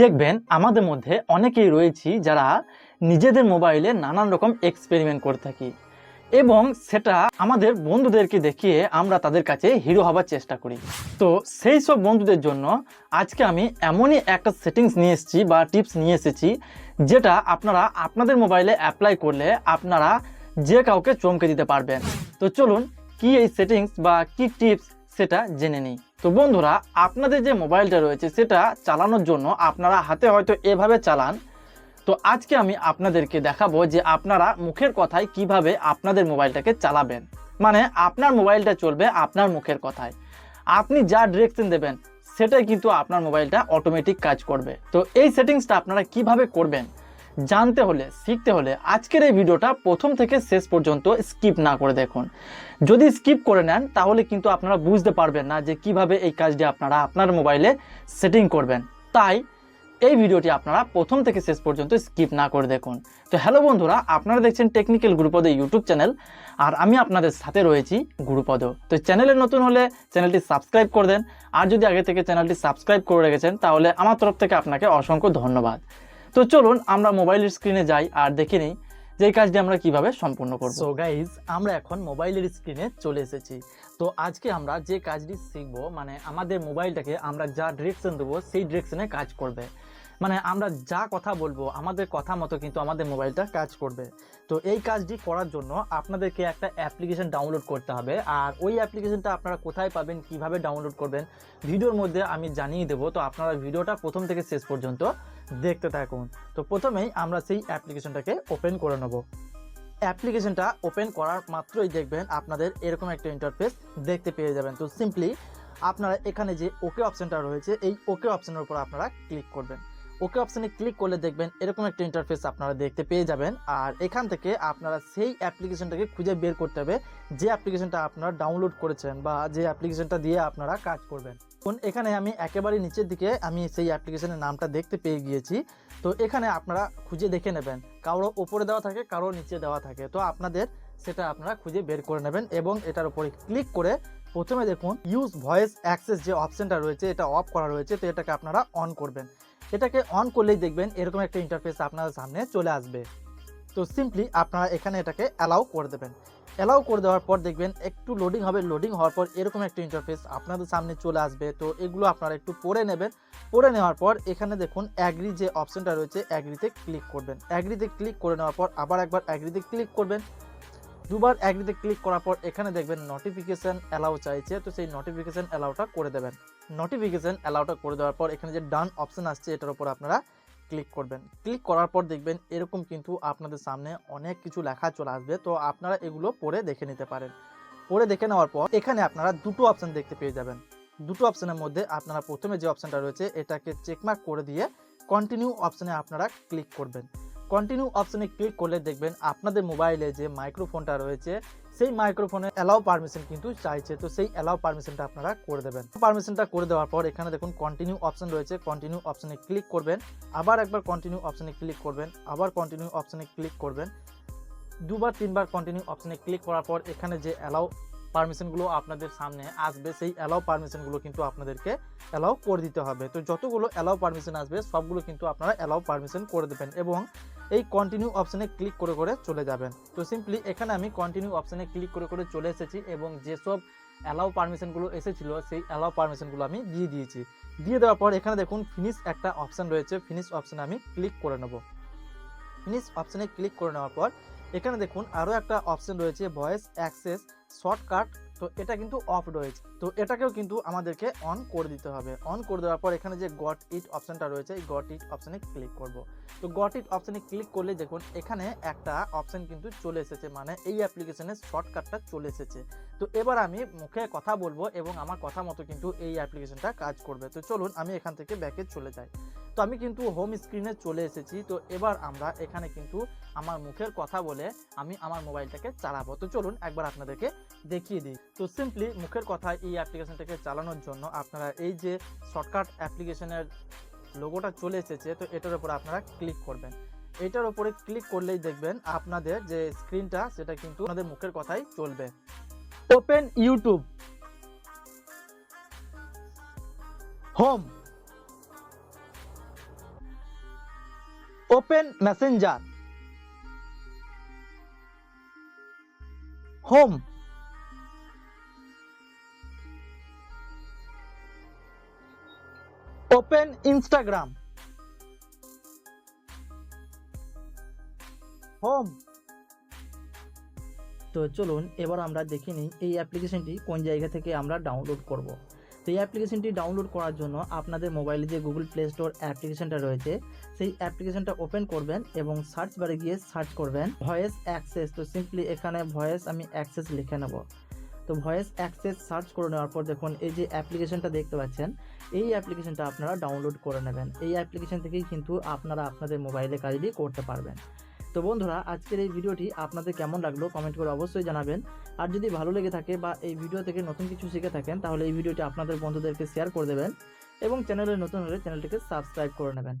দেখবেন আমাদের মধ্যে অনেকেই রয়েছি যারা নিজেদের মোবাইলে নানান রকম এক্সপেরিমেন্ট করে থাকি। এবং সেটা আমাদের বন্ধুদেরকে দেখিয়ে আমরা তাদের কাছে হিরো হবার চেষ্টা করি। তো সেই সব বন্ধুদের জন্য আজকে আমি এমনই একটা সেটিংস নিয়ে এসেছি বা টিপস নিয়ে এসেছি, যেটা আপনারা আপনাদের মোবাইলে অ্যাপ্লাই করলে আপনারা যে কাউকে চমকে দিতে পারবেন। তো চলুন, কি এই সেটিংস বা কি টিপস সেটা জেনে নিই। তো বন্ধুরা, আপনাদের যে মোবাইলটা রয়েছে, সেটা চালানোর জন্য আপনারা হাতে হয়তো এভাবে চালান। তো আজকে আমি আপনাদেরকে দেখাবো যে আপনারা মুখের কথায় কীভাবে আপনাদের মোবাইলটাকে চালাবেন। মানে আপনার মোবাইলটা চলবে আপনার মুখের কথায়। আপনি যা ডিরেকশন দেবেন, সেটাই কিন্তু আপনার মোবাইলটা অটোমেটিক কাজ করবে। তো এই সেটিংসটা আপনারা কীভাবে করবেন? জানতে হলে, শিখতে হলে আজকের এই ভিডিওটা প্রথম থেকে শেষ পর্যন্ত স্কিপ না করে দেখুন। যদি স্কিপ করে নেন, তাহলে কিন্তু আপনারা বুঝতে পারবেন না যে কীভাবে এই কাজটি আপনারা আপনার মোবাইলে সেটিং করবেন। তাই এই ভিডিওটি আপনারা প্রথম থেকে শেষ পর্যন্ত স্কিপ না করে দেখুন। তো হ্যালো বন্ধুরা, আপনারা দেখছেন টেকনিক্যাল গুরুপদ ইউটিউব চ্যানেল, আর আমি আপনাদের সাথে রয়েছি গুরুপদ। তো চ্যানেলে নতুন হলে চ্যানেলটি সাবস্ক্রাইব করে দেন, আর যদি আগে থেকে চ্যানেলটি সাবস্ক্রাইব করে রেখেছেন, তাহলে আমার তরফ থেকে আপনাকে অসংখ্য ধন্যবাদ। তো চলুন আমরা মোবাইলের স্ক্রিনে যাই আর দেখে নিই যে কাজটি আমরা কীভাবে সম্পূর্ণ করব। সো গাইজ আমরা এখন মোবাইলের স্ক্রিনে চলে এসেছি। তো আজকে আমরা যে কাজটি শিখব মানে আমাদের মোবাইলটাকে আমরা যা ডিরেকশন দেবো, সেই ডিরেকশনে কাজ করবে। মানে আমরা যা কথা বলব, আমাদের কথা মতো কিন্তু আমাদের মোবাইলটা কাজ করবে। তো এই কাজটি করার জন্য আপনাদেরকে একটা অ্যাপ্লিকেশন ডাউনলোড করতে হবে। আর ওই অ্যাপ্লিকেশনটা আপনারা কোথায় পাবেন, কীভাবে ডাউনলোড করবেন, ভিডিওর মধ্যে আমি জানিয়ে দেবো। তো আপনারা ভিডিওটা প্রথম থেকে শেষ পর্যন্ত দেখতে থাকুন। তো প্রথমেই আমরা সেই অ্যাপ্লিকেশনটাকে ওপেন করে নেব। অ্যাপ্লিকেশনটা ওপেন করার মাত্রই দেখবেন আপনাদের এরকম একটা ইন্টারফেস দেখতে পেয়ে যাবেন। তো সিম্পলি আপনারা এখানে যে ওকে অপশানটা রয়েছে, এই ওকে অপশানের উপর আপনারা ক্লিক করবেন। ওকে অপশানে ক্লিক করলে দেখবেন এরকম একটা ইন্টারফেস আপনারা দেখতে পেয়ে যাবেন। আর এখান থেকে আপনারা সেই অ্যাপ্লিকেশনটাকে খুঁজে বের করতে হবে, যে অ্যাপ্লিকেশনটা আপনারা ডাউনলোড করেছেন বা যে অ্যাপ্লিকেশনটা দিয়ে আপনারা কাজ করবেন। এখন এখানে আমি একেবারে নিচের দিকে আমি সেই অ্যাপ্লিকেশনের নামটা দেখতে পেয়ে গিয়েছি। তো এখানে আপনারা খুঁজে দেখে নেবেন। কারও ওপরে দেওয়া থাকে, কারও নিচে দেওয়া থাকে। তো আপনাদের সেটা আপনারা খুঁজে বের করে নেবেন এবং এটার উপরে ক্লিক করে প্রথমে দেখুন ইউজ ভয়েস অ্যাক্সেস যে অপশনটা রয়েছে, এটা অফ করা রয়েছে, তো এটাকে আপনারা অন করবেন। এটাকে অন করলেই দেখবেন এরকম একটা ইন্টারফেস আপনার সামনে চলে আসবে। তো সিম্পলি আপনারা এখানে এটাকে অ্যালাউ করে দেবেন। অ্যালাউ করে দেওয়ার পর দেখবেন একটু লোডিং হবে লোডিং হওয়ার পর এরকম একটা ইন্টারফেস আপনাদের সামনে চলে আসবে। তো এগুলো আপনারা একটু পড়ে নেবেন। পড়ে নেওয়ার পর এখানে দেখুন অ্যাগ্রি যে অপশনটা রয়েছে অ্যাগ্রিতে ক্লিক করবেন। অ্যাগ্রিতে ক্লিক করে নেওয়ার পর আবার একবার অ্যাগ্রিতে ক্লিক করবেন। দুবার অ্যাগ্রিতে ক্লিক করার পর এখানে দেখবেন নোটিফিকেশান অ্যালাউ চাইছে। তো সেই নোটিফিকেশান অ্যালাউটা করে দেবেন। নোটিফিকেশন অ্যালাউটা করে দেওয়ার পর এখানে যে ডান অপশান আসছে, এটার উপর আপনারা ক্লিক করবেন। ক্লিক করার পর দেখবেন এরকম কিন্তু আপনাদের সামনে অনেক কিছু লেখা চলে আসবে। তো আপনারা এগুলো পড়ে দেখে নিতে পারেন। পড়ে দেখে নেওয়ার পর এখানে আপনারা দুটো অপশান দেখতে পেয়ে যাবেন। দুটো অপশানের মধ্যে আপনারা প্রথমে যে অপশানটা রয়েছে, এটাকে চেকমার্ক করে দিয়ে কন্টিনিউ অপশানে আপনারা ক্লিক করবেন। কন্টিনিউ অপশনে ক্লিক করলে দেখবেন আপনাদের মোবাইলে যে মাইক্রোফোনটা রয়েছে, সেই মাইক্রোফোনে অ্যালাউ পারমিশন কিন্তু চাইছে। তো সেই অ্যালাউ পারমিশনটা আপনারা করে দেবেন। পারমিশনটা করে দেওয়ার পর এখানে দেখুন কন্টিনিউ অপশন রয়েছে। কন্টিনিউ অপশনে ক্লিক করবেন। আবার একবার কন্টিনিউ অপশনে ক্লিক করবেন। আবার কন্টিনিউ অপশনে ক্লিক করবেন। দুবার, তিনবার কন্টিনিউ অপশনে ক্লিক করার পর এখানে যে অ্যালাউ পারমিশনগুলো আপনাদের সামনে আসবে, সেই অ্যালাউ পারমিশনগুলো কিন্তু আপনাদেরকে অ্যালাউ করে দিতে হবে। তো যতগুলো অ্যালাউ পারমিশন আসবে, সবগুলো কিন্তু আপনারা অ্যালাউ পারমিশন করে দেবেন। এবং এই কন্টিনিউ অপশানে ক্লিক করে করে চলে যাবেন। তো সিম্পলি এখানে আমি কন্টিনিউ অপশানে ক্লিক করে করে চলে এসেছি এবং যেসব অ্যালাউ পারমিশনগুলো এসেছিল, সেই অ্যালাউ পারমিশনগুলো আমি দিয়ে দিয়েছি। দিয়ে দেওয়ার পর এখানে দেখুন ফিনিশ একটা অপশান রয়েছে ফিনিশ অপশানে আমি ক্লিক করে নেব। ফিনিশ অপশানে ক্লিক করে নেওয়ার পর এখানে দেখুন আরও একটা অপশান রয়েছে ভয়েস অ্যাক্সেস শর্টকাট তো এটা কিন্তু অফ রয়েছে। তো এটাকেও কিন্তু আমাদেরকে অন করে দিতে হবে। অন করে দেওয়ার পর এখানে যে গট ইট অপশনটা রয়েছে, এই গট ইট অপশানে ক্লিক করব। তো গট ইট অপশানে ক্লিক করলে দেখুন, এখানে একটা অপশন কিন্তু চলে এসেছে মানে এই অ্যাপ্লিকেশনের শর্টকাটটা চলে এসেছে। তো এবার আমি মুখে কথা বলব এবং আমার কথা মতো কিন্তু এই অ্যাপ্লিকেশনটা কাজ করবে। তো চলুন, আমি এখান থেকে ব্যাকে চলে যাই। তো আমি কিন্তু হোম স্ক্রিনে চলে এসেছি। তো এবার আমরা এখানে কিন্তু আমার মুখের কথা বলে আমি আমার মোবাইলটাকে চালাবো। তো চলুন একবার আপনাদেরকে দেখিয়ে দিই। তো সিম্পলি মুখের কথা এই অ্যাপ্লিকেশনটাকে চালানোর জন্য আপনারা এই যে শর্টকাট অ্যাপ্লিকেশনের লোগোটা চলে এসেছে, তো এটার উপর আপনারা ক্লিক করবেন। এটার উপরে ক্লিক করলেই দেখবেন আপনাদের যে স্ক্রিনটা সেটা কিন্তু আপনাদের মুখের কথাই চলবে। Open YouTube home open messenger. Home. Open Instagram. Home. তো চলুন, এবার আমরা দেখে নিই এই অ্যাপ্লিকেশনটি কোন জায়গা থেকে আমরা ডাউনলোড করব। তো এই অ্যাপ্লিকেশনটি ডাউনলোড করার জন্য আপনাদের মোবাইলে যে গুগল প্লে স্টোর অ্যাপ্লিকেশনটা রয়েছে, সেই অ্যাপ্লিকেশনটা ওপেন করবেন এবং সার্চ বারে গিয়ে সার্চ করবেন ভয়েস অ্যাক্সেস তো সিম্পলি এখানে ভয়েস আমি অ্যাক্সেস লিখে নেব। তো ভয়েস অ্যাক্সেস সার্চ করে নেওয়ার পর দেখুন, এই যে অ্যাপ্লিকেশনটা দেখতে পাচ্ছেন, এই অ্যাপ্লিকেশনটা আপনারা ডাউনলোড করে নেবেন। এই অ্যাপ্লিকেশন থেকেই কিন্তু আপনারা আপনাদের মোবাইলে কাজটি করতে পারবেন। তো বন্ধুরা, আজকের এই ভিডিওটি আপনাদের কেমন লাগল কমেন্ট করে অবশ্যই জানাবেন। আর যদি ভালো লেগে থাকে বা এই ভিডিও থেকে নতুন কিছু শিখে থাকেন, তাহলে এই ভিডিওটি আপনাদের বন্ধুদেরকে শেয়ার করে দেবেন এবং চ্যানেলে নতুন হলে চ্যানেলটিকে সাবস্ক্রাইব করে নেবেন।